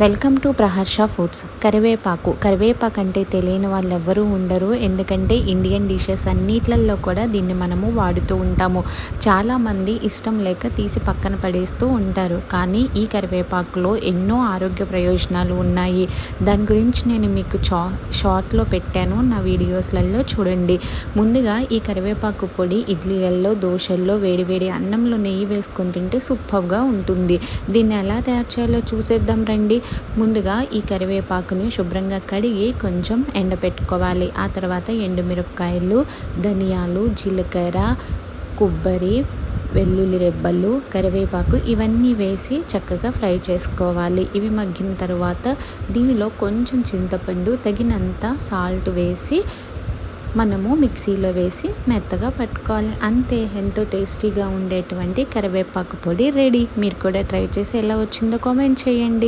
Welcome to Praharsha foods. కరివేపాకు. కరివేపాకు అంటే తెలియని వాళ్ళు ఎవ్వరూ ఉండరు. ఎందుకంటే ఇండియన్ డిషెస్ అన్నిట్లలో కూడా దీన్ని మనము వాడుతూ ఉంటాము. చాలామంది ఇష్టం లేక తీసి పక్కన పడేస్తూ ఉంటారు. కానీ ఈ కరివేపాకులో ఎన్నో ఆరోగ్య ప్రయోజనాలు ఉన్నాయి. దాని గురించి నేను మీకు చా షార్ట్లో పెట్టాను. నా వీడియోస్లలో చూడండి. ముందుగా ఈ కరివేపాకు పొడి ఇడ్లీలలో దోశల్లో వేడివేడి అన్నంలో నెయ్యి వేసుకొని తింటే సూపర్గా ఉంటుంది. దీన్ని ఎలా తయారు చేయాలో చూసేద్దాం రండి. ముందుగా ఈ కరివేపాకుని శుభ్రంగా కడిగి కొంచెం ఎండపెట్టుకోవాలి ఆ తర్వాత ఎండుమిరపకాయలు ధనియాలు జీలకర్ర కొబ్బరి వెల్లుల్లి రెబ్బలు కరివేపాకు ఇవన్నీ వేసి చక్కగా ఫ్రై చేసుకోవాలి. ఇవి మగ్గిన తర్వాత దీనిలో కొంచెం చింతపండు తగినంత సాల్ట్ వేసి మనము మిక్సీలో వేసి మెత్తగా పట్టుకోవాలి. అంతే ఎంతో టేస్టీగా ఉండేటువంటి కరివేపాకు పొడి రెడీ. మీరు కూడా ట్రై చేసి ఎలా వచ్చిందో కామెంట్ చేయండి.